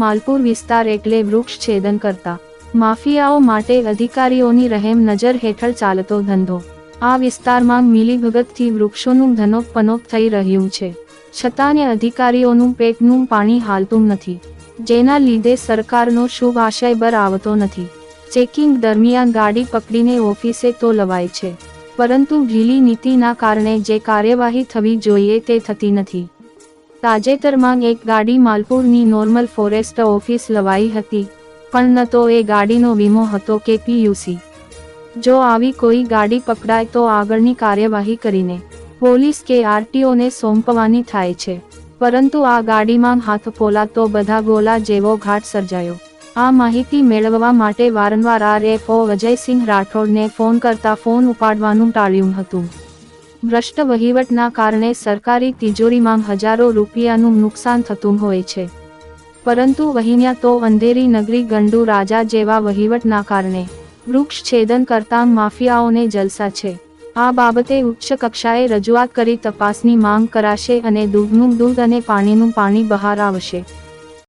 માલપુર વિસ્તાર એટલે વૃક્ષ છેદન કરતા. માફિયાઓ માટે અધિકારીઓની રહેમ નજર હેઠળ ચાલતો ધંધો. આ વિસ્તારમાં મિલીભગતથી વૃક્ષોનું ધનોપનોપ થઈ રહ્યું છે. છતાંય અધિકારીઓનું પેટનું પાણી હાલતું નથી. જેના લીધે સરકારનો શુભ આશય બર આવતો નથી. ચેકિંગ દરમિયાન ગાડી પકડીને ઓફિસે તો લવાય છે. પરંતુ ઢીલી નીતિના કારણે જે કાર્યવાહી થવી જોઈએ તે થતી નથી. તાજેતરમાં એક ગાડી માલપુરની નોર્મલ ફોરેસ્ટ ઓફિસ લવાઈ હતી, પણ ન તો એ ગાડીનો વીમો હતો કે પીયુસી. જો આવી કોઈ ગાડી પકડાય તો આગળની કાર્યવાહી કરીને પોલીસ કે આરટીઓને સોંપવાની થાય છે. પરંતુ આ ગાડીમાં હાથ તો બધા ગોલા જેવો ઘાટ સર્જાયો. આ માહિતી મેળવવા માટે વારંવાર આરએફઓ અજયસિંહ રાઠોડને ફોન કરતા ફોન ઉપાડવાનું ટાળ્યું હતું. ભ્રષ્ટ વહીવટના કારણે સરકારી તિજોરીમાં હજારો રૂપિયાનું નુકસાન થતું હોય છે. પરંતુ વહીન્યા તો અંધેરી નગરી ગંડુ રાજા જેવા વહીવટના કારણે વૃક્ષ છેદન કરતા માફિયાઓને જલસા છે. આ બાબતે ઉચ્ચ કક્ષાએ રજૂઆત કરી તપાસની માંગ કરાશે અને દૂધનું દૂધ અને પાણીનું પાણી બહાર આવશે.